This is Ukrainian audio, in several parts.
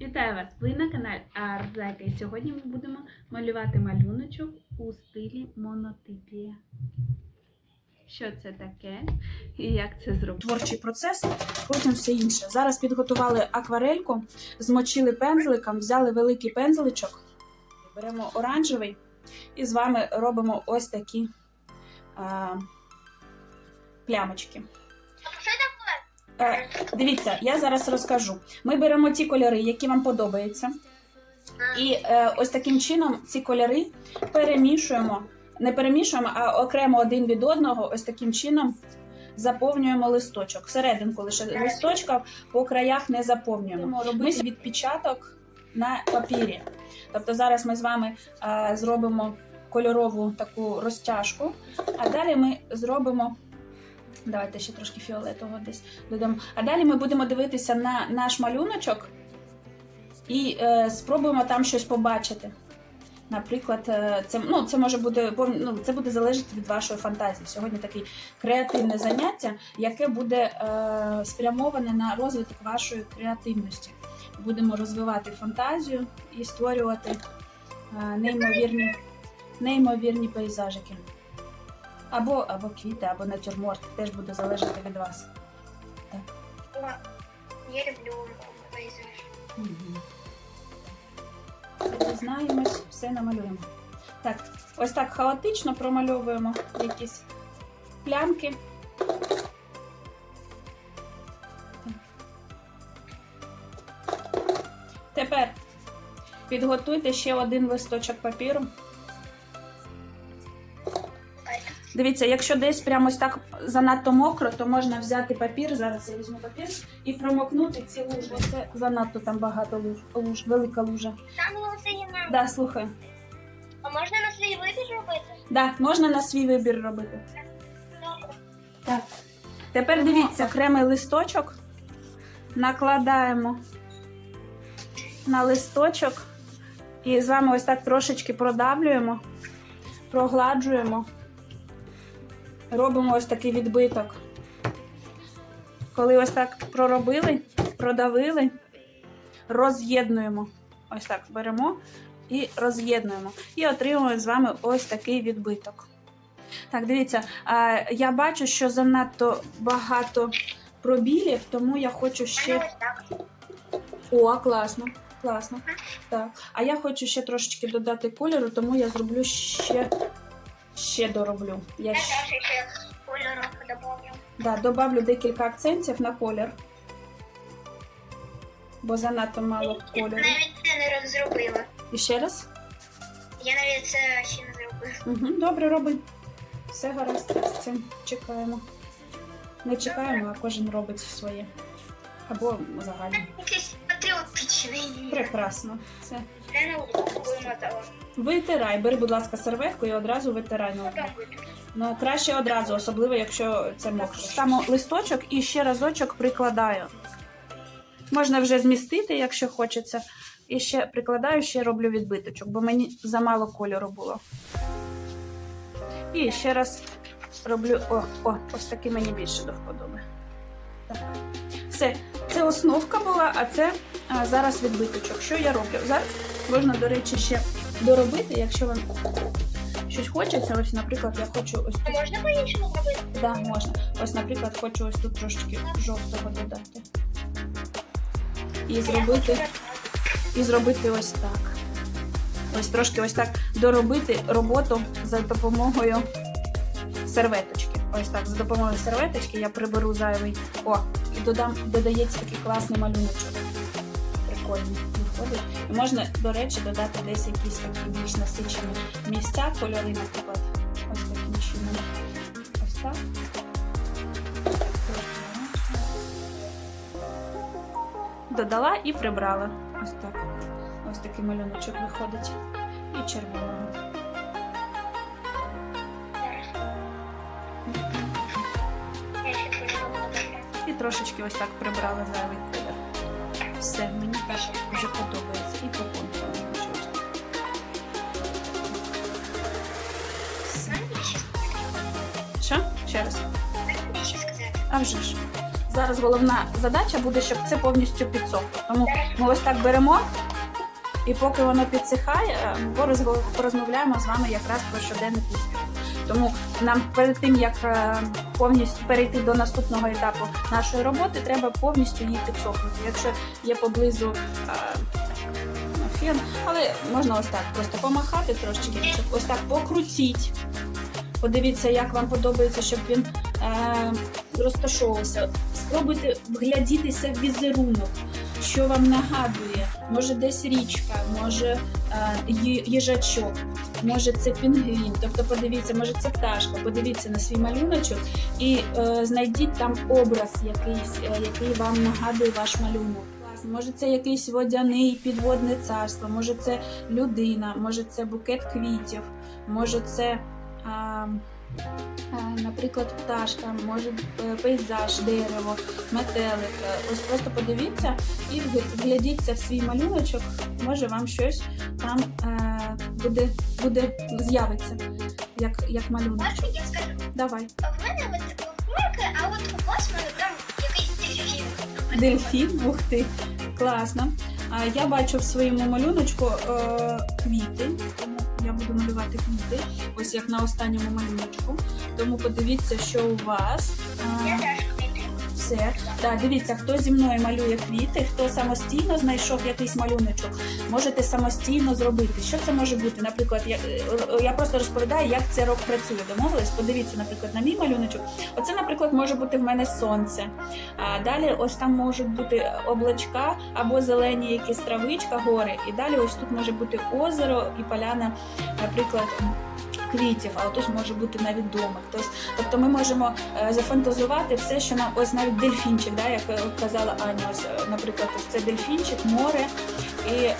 Вітаю вас! Ви на каналі Артзайка. І сьогодні ми будемо малювати малюночок у стилі монотипія. Що це таке і як це зробити? творчий процес, потім все інше. Зараз підготували акварельку, змочили пензликом, взяли великий пензличок, беремо оранжевий і з вами робимо ось такі а, плямочки. Е, дивіться, я зараз розкажу. Ми беремо ті кольори, які вам подобаються. І е, ось таким чином ці кольори перемішуємо. Не перемішуємо, а окремо один від одного, ось таким чином заповнюємо листочок. Серединку лише листочка по краях не заповнюємо. Робимо відпечаток на папірі. Тобто зараз ми з вами е, зробимо кольорову таку розтяжку, а далі ми зробимо. Давайте ще трошки фіолетового десь додамо. А далі ми будемо дивитися на наш малюночок і е, спробуємо там щось побачити. Наприклад, е, це, ну, це може бути ну, це буде залежати від вашої фантазії. Сьогодні таке креативне заняття, яке буде е, спрямоване на розвиток вашої креативності. Будемо розвивати фантазію і створювати е, неймовірні, неймовірні пейзажики. Або, або квіти, або натюрморт. Теж буде залежати від вас. Я люблю пейзаж. Дізнаємось, все намалюємо. Так, ось так хаотично промальовуємо якісь плямки. Тепер підготуйте ще один листочок папіру. Дивіться, якщо десь прямо ось так занадто мокро, то можна взяти папір. Зараз я візьму папір і промокнути ці лужі. Це занадто там багато луж, луж велика лужа. Там його це. Да, слухай. А можна на свій вибір робити? Да, можна на свій вибір робити. Добре. Так. Тепер дивіться, окремий листочок накладаємо на листочок і з вами ось так трошечки продавлюємо, прогладжуємо, робимо ось такий відбиток. Коли ось так проробили, продавили, роз'єднуємо. Ось так беремо і роз'єднуємо. І отримуємо з вами ось такий відбиток. Так, дивіться, я бачу, що занадто багато пробілів, тому я хочу ще. О, класно, класно. Так. А я хочу ще трошечки додати кольору, тому я зроблю ще, ще дороблю. Я Я ще, теж ще кольору добавлю. да, добавлю декілька акцентів на колір. Бо занадто мало Я кольору. навіть це не розробила. І ще раз. Я навіть це ще не зробила. Угу, добре, роби. Все гаразд з цим чекаємо. Не чекаємо, а кожен робить своє. Або загально. Якийсь патріотичний. Прекрасно. Це. На углу вимотала. Витирай, бери, будь ласка, серветку і одразу витирай. Потім витру. Ну, краще одразу, особливо, якщо це мокро. Саме листочок і ще разочок прикладаю. Можна вже змістити, якщо хочеться. І ще прикладаю, ще роблю відбиточок, бо мені замало кольору було. І ще раз роблю. О, о, ось такий мені більше до вподоби. Так. Все, це основка була, а це а, зараз відбиточок. Що я роблю? Зараз можна, до речі, ще доробити, якщо вам щось хочеться. Ось, наприклад, я хочу ось тут. можна по-іншому робити? Да, можна. Ось, наприклад, хочу ось тут трошки жовтого додати. І зробити, і зробити ось так. Ось трошки ось так доробити роботу за допомогою серветочки. Ось так, за допомогою серветочки я приберу зайвий. О, і додам, додається такий класний малюночок. Прикольний. І можна, до речі, додати десь якісь такі більш насичені місця, кольори, наприклад. Ось таким чином. Ось так. Додала і прибрала. Ось так. Ось такий малюночок виходить. І червоного. Трошечки ось так прибрала зайвий колір. Все, мені так вже подобається. І по контуру. Що? Ще раз. А вже ж. зараз головна задача буде, щоб це повністю підсохло. Тому ми ось так беремо, і поки воно підсихає, е, порозго- порозмовляємо з вами якраз про щоденний успіх. Тому нам перед тим як е, повністю перейти до наступного етапу нашої роботи, треба повністю її підсохнути. Якщо є поблизу е, фен, але можна ось так просто помахати трошечки, щоб ось так покрутіть. Подивіться, як вам подобається, щоб він е, розташовувався. Спробуйте вглядітися в візерунок, що вам нагадує. Може, десь річка, може е, їжачок, може це пінгвін. Тобто, подивіться, може це пташка. Подивіться на свій малюночок і е, знайдіть там образ якийсь, е, який вам нагадує ваш малюнок. Може, це якийсь водяний підводне царство, може це людина, може це букет квітів, може це. А, Наприклад, пташка, може е, пейзаж, дерево, метелик. Е, Ось просто подивіться і вг- вглядіться в свій малюночок. Може вам щось там е, буде, буде з'явиться, як, як малюночок. Можна я скажу? Давай. В мене от хмарки, а от у вас мене прям якийсь дельфін. Дельфін, ух ти, класно. Я бачу в своєму малюночку квіти, малювати квіти, ось як на останньому майничку. Тому подивіться, що у вас. Все. Так, дивіться, хто зі мною малює квіти, хто самостійно знайшов якийсь малюночок, можете самостійно зробити. Що це може бути? Наприклад, я, е, я просто розповідаю, як це рок працює. Домовились? Подивіться, наприклад, на мій малюночок. Оце, наприклад, може бути в мене сонце. А далі ось там можуть бути облачка або зелені якісь травичка, гори. І далі ось тут може бути озеро і поляна, наприклад. Квітів, а тут може бути навіть домик. Тобто, ми можемо е, зафантазувати все, що нам ось навіть дельфінчик, да, як е, казала Аня, ось, е, наприклад, ось це дельфінчик, море і е,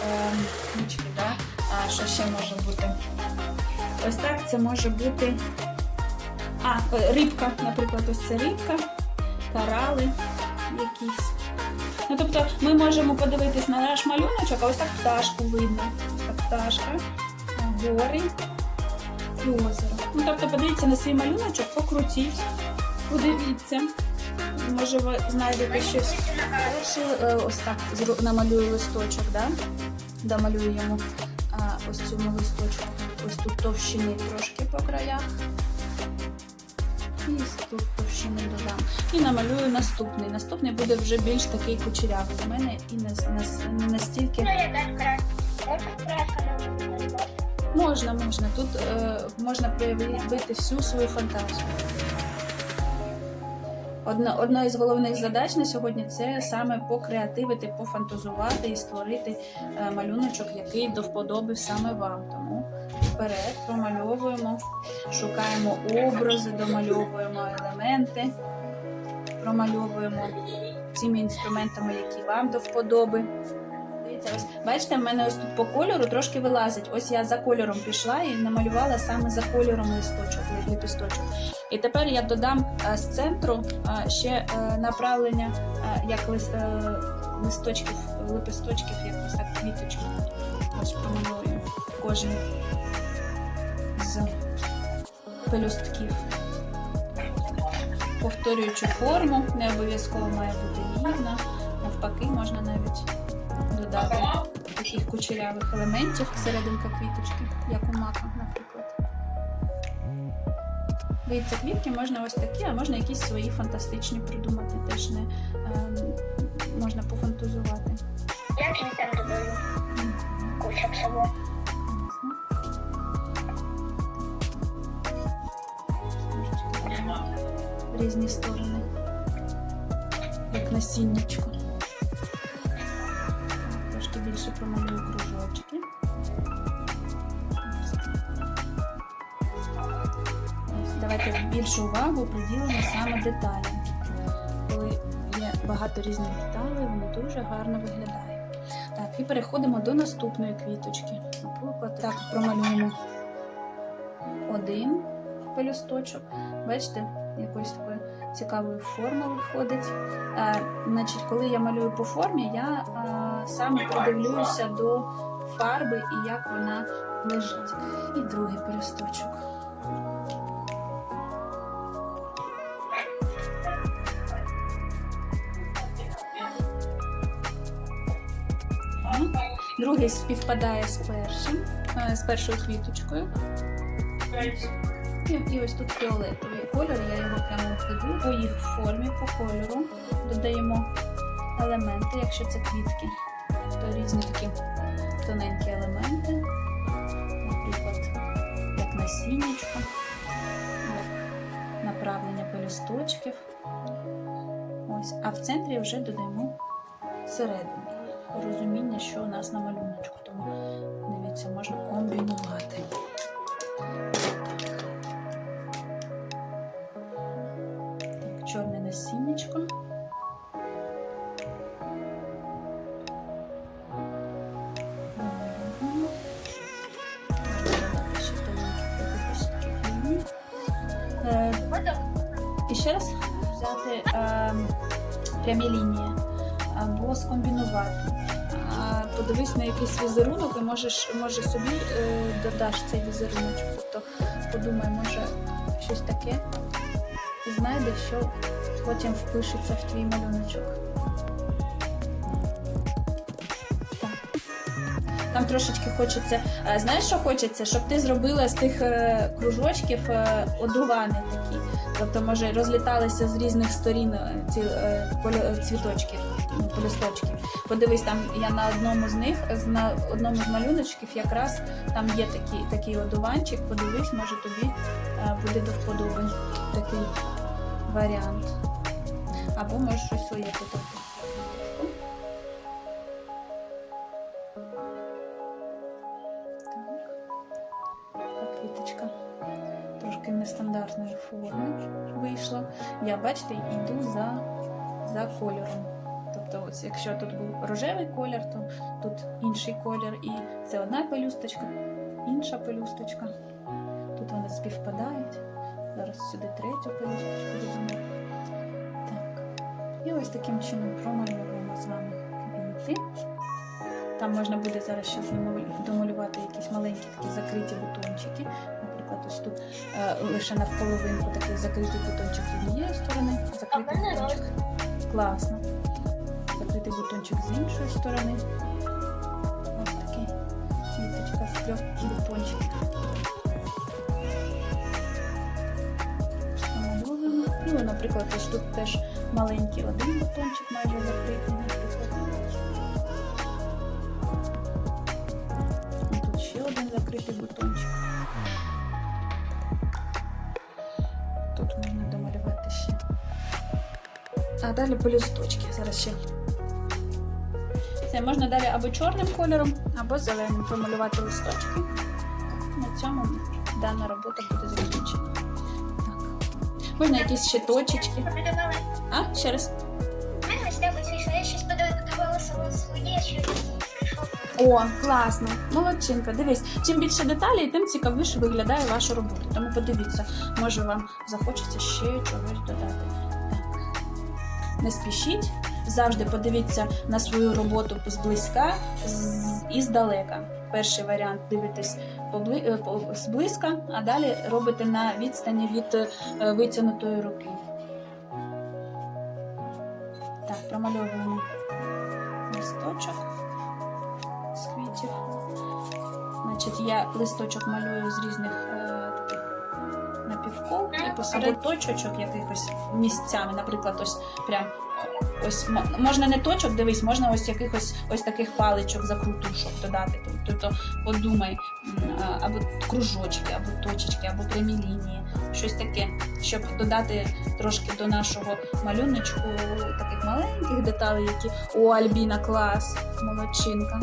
да? а що ще може бути? Ось так це може бути. А, рибка, наприклад, ось це рибка, корали якісь. Ну, тобто ми можемо подивитись на наш малюночок, а ось так пташку видно. Ось так пташка, гори і озеро. Ну, тобто подивіться на свій малюночок, покрутіть, подивіться. Може, ви знайдете щось. Е, ось так намалюю листочок, да? Домалюю йому а, ось цьому листочку. Ось тут товщини трошки по краях. І тут товщини додам. І намалюю наступний. Наступний буде вже більш такий кучерявий у мене і не, не не настільки. Можна, можна. Тут е, можна проявити всю свою фантазію. Одна, одна із головних задач на сьогодні це саме покреативити, пофантазувати і створити е, малюночок, який до вподоби саме вам. Тому вперед промальовуємо, шукаємо образи, домальовуємо елементи, промальовуємо цими інструментами, які вам до вподоби. Дивіться, ось бачите, в мене ось тут по кольору трошки вилазить. Ось я за кольором пішла і намалювала саме за кольором листочок, лепісточок. І тепер я додам е, з центру е, ще е, направлення, як лис, е, листочків, лепесточків, як ось так квіточки. Ось промалюю кожен з пелюстків. Повторюючи форму, не обов'язково має бути рівна, навпаки, можна навіть додати таких кучерявих елементів серединка квіточки, як у мака, наприклад. Дивіться, квітки можна ось такі, а можна якісь свої фантастичні придумати. Теж не ем, можна пофантазувати. Я ж там додаю всього. В різні сторони. Як насіннячко. Промалюю кружочки. Давайте більшу увагу приділимо саме деталям. Коли є багато різних деталей, вони дуже гарно виглядають. Так, і переходимо до наступної квіточки. Наприклад, так промалюємо один пелюсточок. Бачите, якоїсь такої Цікавою формою виходить. Е, значить, Коли я малюю по формі, я е, саме придивлюся до фарби і як вона лежить. І другий пелюсточок. Другий співпадає з першим, е, з першою квіточкою. І ось тут фіолетовий кольор, я його прямо вкладу по їх формі, по кольору. Додаємо елементи, якщо це квітки, то різні такі тоненькі елементи. Наприклад, як насіннячко, як направлення пелюсточків. Ось. А в центрі вже додаємо серединку. Розуміння, що у нас на малюночку. Тому дивіться, можна комбінувати. Прямі лінії або скомбінувати. Подивись на якийсь візерунок і можеш, може собі е, додаш цей візерунок. Тобто подумай, може щось таке і знайдеш, що потім впишеться в твій малюночок. Там трошечки хочеться. е, Знаєш, що хочеться? Щоб ти зробила з тих е, кружочків одувани такі. Тобто, може, розліталися з різних сторін е, ці е, цвіточки, м. Подивись, там я на одному з них, на одному з малюночків, якраз там є такий, такий одуванчик. Подивись, може тобі е, буде до вподоби такий варіант. Або можеш щось своє. Так, квіточка трошки нестандартної форми. Я, бачите, йду за, за кольором. Тобто, ось якщо тут був рожевий колір, то тут інший колір. І це одна пелюсточка, інша пелюсточка. Тут вони співпадають. Зараз сюди третю пелюсточку додамо. Так. І ось таким чином промалюємо з вами квіти. Там можна буде зараз ще домалювати якісь маленькі такі закриті бутончики. Наприклад, ось тут е, лише навполовинку такий закритий бутончик з однієї сторони, закритий бутончик. Класно. Закритий бутончик з іншої сторони. Ось такий квіточка з трьох бутончиків. Ну, наприклад, ось тут теж маленький один бутончик майже закритий, наприклад. Тут ще один закритий бутончик. Тут можна домалювати ще. А далі пелюсточки. Зараз ще. Це можна далі або чорним кольором, або зеленим промалювати листочки. На цьому дана робота буде закінчена. Так. Можна якісь ще точечки. А, ще раз. Мене ось так ось вийшло. Я щось подавала своє, що прийшов. О, класно, молодчинка. Дивись, чим більше деталей, тим цікавіше виглядає ваша робота. Тому подивіться, може вам захочеться ще чогось додати. Так. Не спішіть, завжди подивіться на свою роботу зблизька і здалека. Перший варіант дивитесь е, зблизька, а далі робите на відстані від е, витягнутої руки. Так, промальовуємо листочок Значить, я листочок малюю з різних е, таких напівкол і посеред точочок якихось місцями. Наприклад, ось прям ось можна не точок, дивись, можна ось якихось ось таких паличок закрутушок додати. Тобто подумай, або кружочки, або точечки, або прямі лінії, щось таке, щоб додати трошки до нашого малюночку таких маленьких деталей, які о, Альбіна, клас, молодчинка,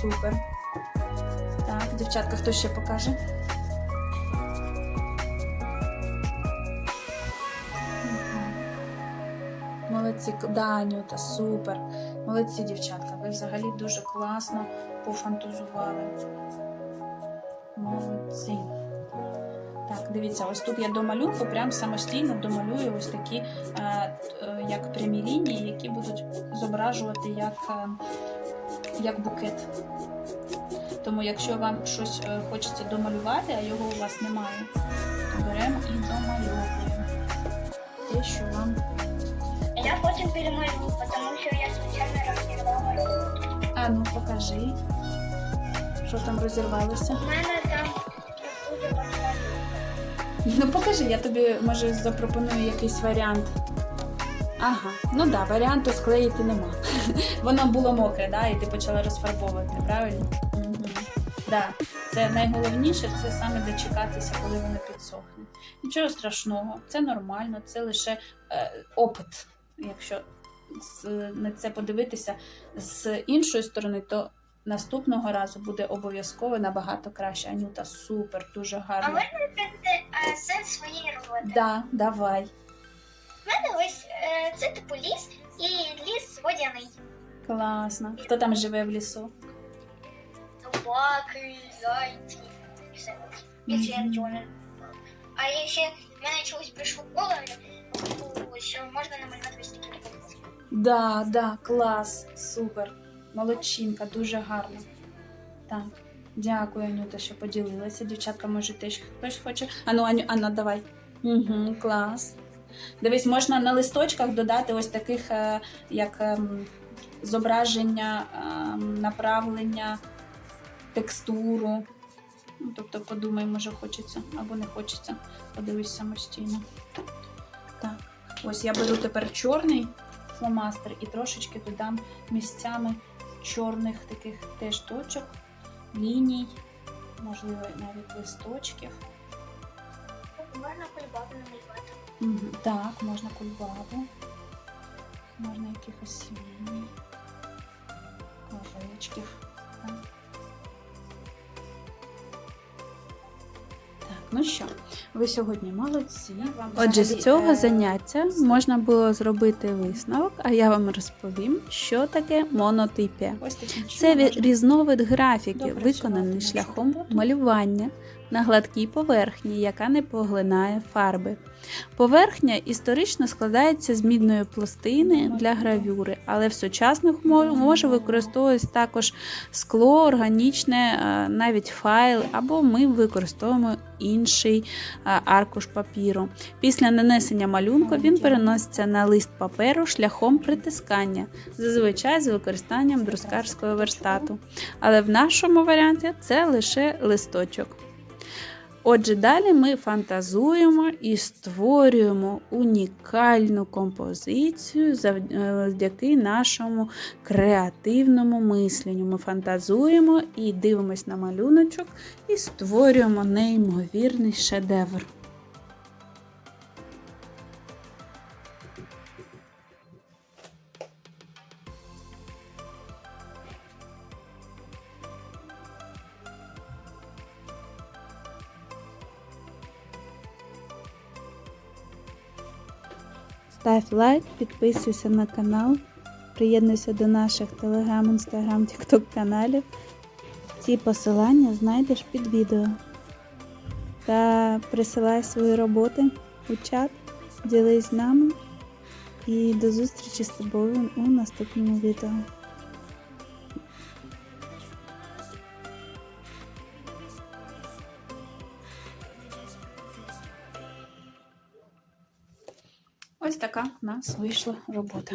супер. Дівчатка, хто ще покаже? Молодці, Даню, та супер. Молодці, дівчатка. Ви взагалі дуже класно пофантазували. Молодці. Так, дивіться, ось тут я до малюнку прям самостійно домалюю ось такі е, е, як прямі лінії, які будуть зображувати як, е, як букет. Тому якщо вам щось е, хочеться домалювати, а його у вас немає, то беремо і домальовуємо те, що вам. Я потім перемалюю, тому що я спеціально розірвала роботу. А ну покажи. Що там розірвалося? У мене там дуже багато. Ну покажи, я тобі може запропоную якийсь варіант. Ага, ну да, варіанту склеїти нема. Воно було мокре, да, і ти почала розфарбовувати, правильно? Угу. Да. Це найголовніше це саме дочекатися, коли воно підсохне. Нічого страшного, це нормально, це лише е, опит. Якщо з, на це подивитися з іншої сторони, то наступного разу буде обов'язково набагато краще. Анюта, супер, дуже А гарно. можна розказати е, сенс своєї роботи? Да, давай. Мене ось е, це типу ліс і ліс водяний. Класно. Хто там живе в лісу? Собаки, зайці і все. Більше я нічого не. А ще в мене чогось прийшло голову, що можна намалювати ось такі такі. Да, да, клас, супер. Молодчинка, дуже гарно. Так. Дякую, Анюта, що поділилася. Дівчатка, може, теж хтось хоче. Ану, Аню, Анна, давай. Угу, клас. Дивись, можна на листочках додати ось таких, е, як ем, зображення, ем, направлення, текстуру. Ну, тобто подумай, може хочеться або не хочеться. Подивись самостійно. Так. Ось я беру тепер чорний фломастер і трошечки додам місцями чорних таких теж точок, ліній, можливо, навіть листочків. Можна кульбабу намалювати. Так, можна кульбабу, можна якихось. Так. Так, ну що, ви сьогодні молодці. Отже, з цього е, заняття можна було зробити висновок, а я вам розповім, що таке монотипія. Це різновид допрацювати виконаний шляхом малювання на гладкій поверхні, яка не поглинає фарби. Поверхня історично складається з мідної пластини для гравюри, але в сучасних умовах може використовуватись також скло, органічне, е, навіть файл, або ми використовуємо інший е, аркуш папіру. Після нанесення малюнку він переноситься на лист паперу шляхом притискання, зазвичай з використанням друскарського верстату. Але в нашому варіанті це лише листочок. Отже, далі ми фантазуємо і створюємо унікальну композицію е, завдяки нашому креативному мисленню. Ми фантазуємо і дивимось на малюночок і створюємо неймовірний шедевр. Став лайк, підписуйся на канал, приєднуйся до наших телеграм, інстаграм, тікток каналів. Ці посилання знайдеш під відео. Та присилай свої роботи у чат, ділись з нами і до зустрічі з тобою у наступному відео. Нас вийшла робота.